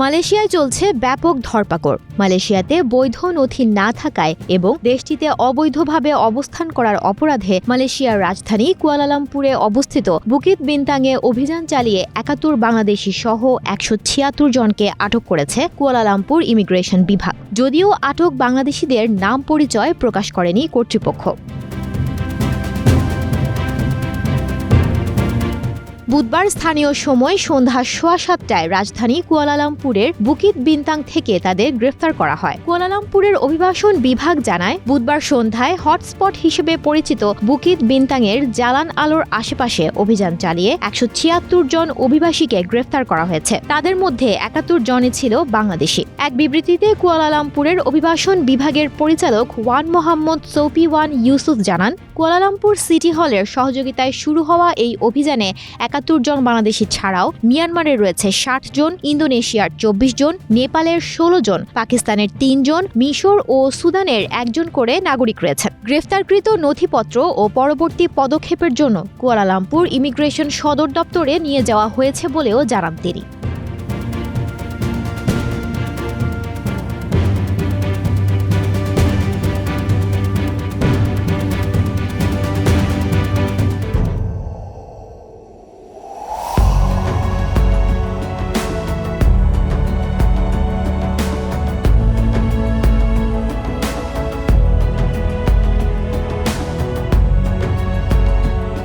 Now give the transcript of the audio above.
মালয়েশিয়ায় চলছে ব্যাপক ধরপাকড়। মালয়েশিয়াতে বৈধ নথি না থাকায় এবং দেশটিতে অবৈধভাবে অবস্থান করার অপরাধে মালয়েশিয়ার রাজধানী কুয়ালালামপুরে অবস্থিত বুকিত বিনতাংয়ে অভিযান চালিয়ে একাত্তর বাংলাদেশি সহ একশো ছিয়াত্তর জনকে আটক করেছে কুয়ালালামপুর ইমিগ্রেশন বিভাগ। যদিও আটক বাংলাদেশিদের নাম পরিচয় প্রকাশ করেনি কর্তৃপক্ষ। বুধবার স্থানীয় সময় সন্ধ্যা সোয়া সাতটায় রাজধানী কুয়ালালামপুরের বুকিত বিন্তাং থেকে তাদের গ্রেফতার করা হয়। কুয়ালালামপুরের অভিবাসন বিভাগ জানায়, বুধবার সন্ধ্যায় হটস্পট হিসেবে পরিচিত বুকিত বিনতাংয়ের জালান আলোর আশেপাশে অভিযান চালিয়ে একশো ছিয়াত্তর জন অভিবাসীকে গ্রেফতার করা হয়েছে। তাদের মধ্যে একাত্তর জনই ছিল বাংলাদেশি। এক বিবৃতিতে কুয়ালালামপুরের অভিবাসন বিভাগের পরিচালক Wan Mohammad Sofi Wan Yusuf জানান, কুয়ালালামপুর সিটি হলের সহযোগিতায় শুরু হওয়া এই অভিযানে একাত্তর জন বাংলাদেশি ছাড়াও মিয়ানমারে রয়েছে ষাট জন, ইন্দোনেশিয়ার চব্বিশ জন, নেপালের ষোলো জন, পাকিস্তানের তিনজন মিশর ও সুদানের একজন করে নাগরিক রয়েছেন। গ্রেফতারকৃত নথিপত্র ও পরবর্তী পদক্ষেপের জন্য কুয়ালালামপুর ইমিগ্রেশন সদর দপ্তরে নিয়ে যাওয়া হয়েছে বলেও জানান তিনি।